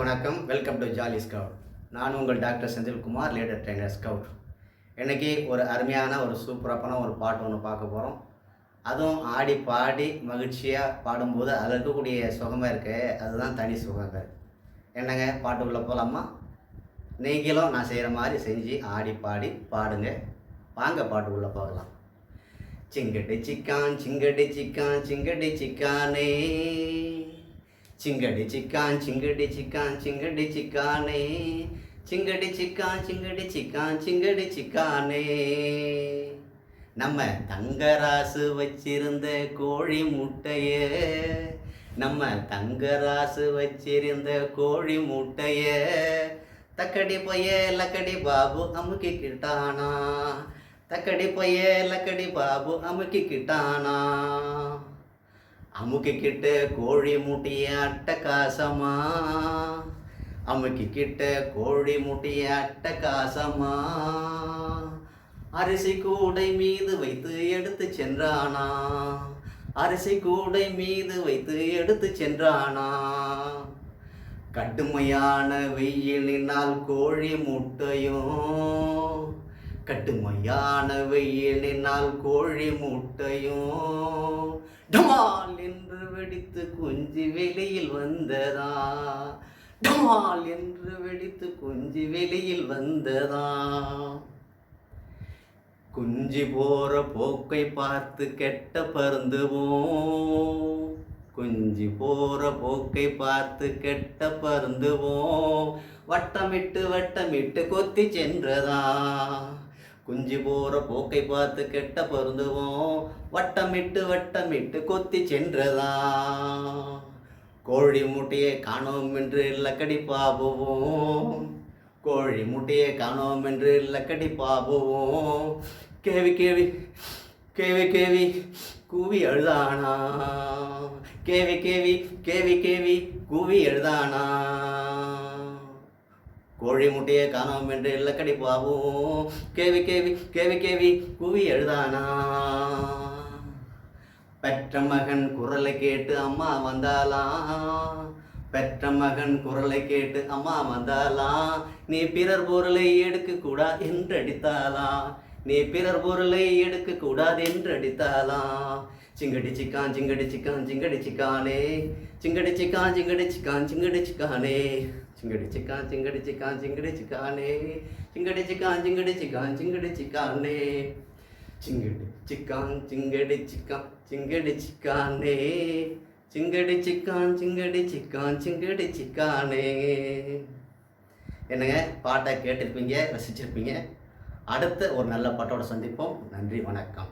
வணக்கம். Welcome to jolly scout நான் உங்கள் doctor Senthilkumar ladder trainer scout இன்றைக்கி ஒரு அருமையான ஒரு சூப்பரான ஒரு பாட்டு ஒன்று பார்க்க போகிறோம் அதுவும் ஆடி பாடி மகிழ்ச்சியாக பாடும்போது அதில் இருக்கக்கூடிய சுகமாக இருக்கு அதுதான் தனி சுகங்கள் என்னங்க பாட்டுக்குள்ளே போகலாமா நீங்களும் நான் செய்கிற மாதிரி செஞ்சு ஆடி பாடி பாடுங்க. வாங்க பாட்டுக்குள்ளே பார்க்கலாம் சிங்கடி சிக்கான் சிங்கடி சிக்கான் சிங்கடி சிக்கானே. சிங்கடி சிக்கான் சிங்கடி சிக்கான் சிங்கடி சிக்கானே. சிங்கடி சிக்கான் சிங்கடி சிக்கான் சிங்கடி சிக்கானே. நம்ம தங்கராசு வச்சிருந்த கோழி முட்டைய. நம்ம தங்கராசு வச்சிருந்த கோழி முட்டைய. தக்கடி பைய லக்கடி பாபு அமுக்கிக்கிட்டானா. தக்கடி பைய லக்கடி பாபு அமுக்கிக்கிட்டானா. அமுக்கிக்கிட்ட கோழி முட்டிய அட்டகாசமா? அமுக்கிக்கிட்ட கோழி முட்டிய அட்டகாசமா? அரிசி கூடை மீது வைத்து எடுத்து சென்றானா? அரிசி கூடை மீது வைத்து எடுத்து சென்றானா? கடுமையான வெயிலினால் கோழி முட்டையும் கடுமையான வெயிலினால் கோழி முட்டையும் டமால் என்று வெடித்து குஞ்சு வெளியில் வந்ததா? டமால் என்று வெடித்து குஞ்சு வெளியில் வந்ததா? குஞ்சு போற போக்கை பார்த்து கெட்ட பருந்துவோம். குஞ்சு போற போக்கை பார்த்து கெட்ட பருந்துவோம். வட்டமிட்டு வட்டமிட்டு கொத்தி சென்றதா? குஞ்சு போற போக்கை பார்த்து கெட்ட பருந்துவோம். வட்டமிட்டு வட்டமிட்டு கொத்தி சென்றதா கோழி முட்டையை காணோம் என்று லக்கடி பாபுவோம். கோழி முட்டையை காணோம் என்று லக்கடி பாபுவோம். கேவி கேவி கேவி கேவி கூவி எழுதானா கேவி கேவி கேவி கேவி கூவி எழுதானா கோழி முட்டையை காணோம் என்று இல்லக்கடி பாபுவோம் கேவி கேவி கேவி கேவி குவி எழுதானா? பெற்ற மகன் குரலை கேட்டு அம்மா வந்தாலாம் பெற்ற மகன் குரலை கேட்டு அம்மா வந்தாலாம் நீ பிறர் பொருளை எடுக்க கூடா என்று அடித்தாலாம் நீ பிறர் பொருளை எடுக்க கூடாது என்று அடித்தாலாம் சிங்கடி சிங்கடிச்சிக்கான் சிங்கடி சிங்கடிச்சிக்கான் சிங்கடி சிக்கானே சிங்கடி சிங்கடிச்சிக்கான் சிங்கடி சிங்கடிச்சிக்கான் சிங்கடி சிங்கடிச்சிக்கானே சிங்கடி சிங்கடிச்சிக்கான் சிங்கடி சிக்கான் சிங்கடிச்சிக்கான் சிக்கானே சிங்கடி சிக்கான் சிங்கடி சிக்கானே சிங்கடி சிங்கடி சிக்கானே சிங்கடி சிங்கடி சிங்கடி சிக்கானே என்னங்க பாட்டை கேட்டிருப்பீங்க ரசிச்சிருப்பீங்க அடுத்த ஒரு நல்ல பாட்டோட சந்திப்போம். நன்றி வணக்கம்.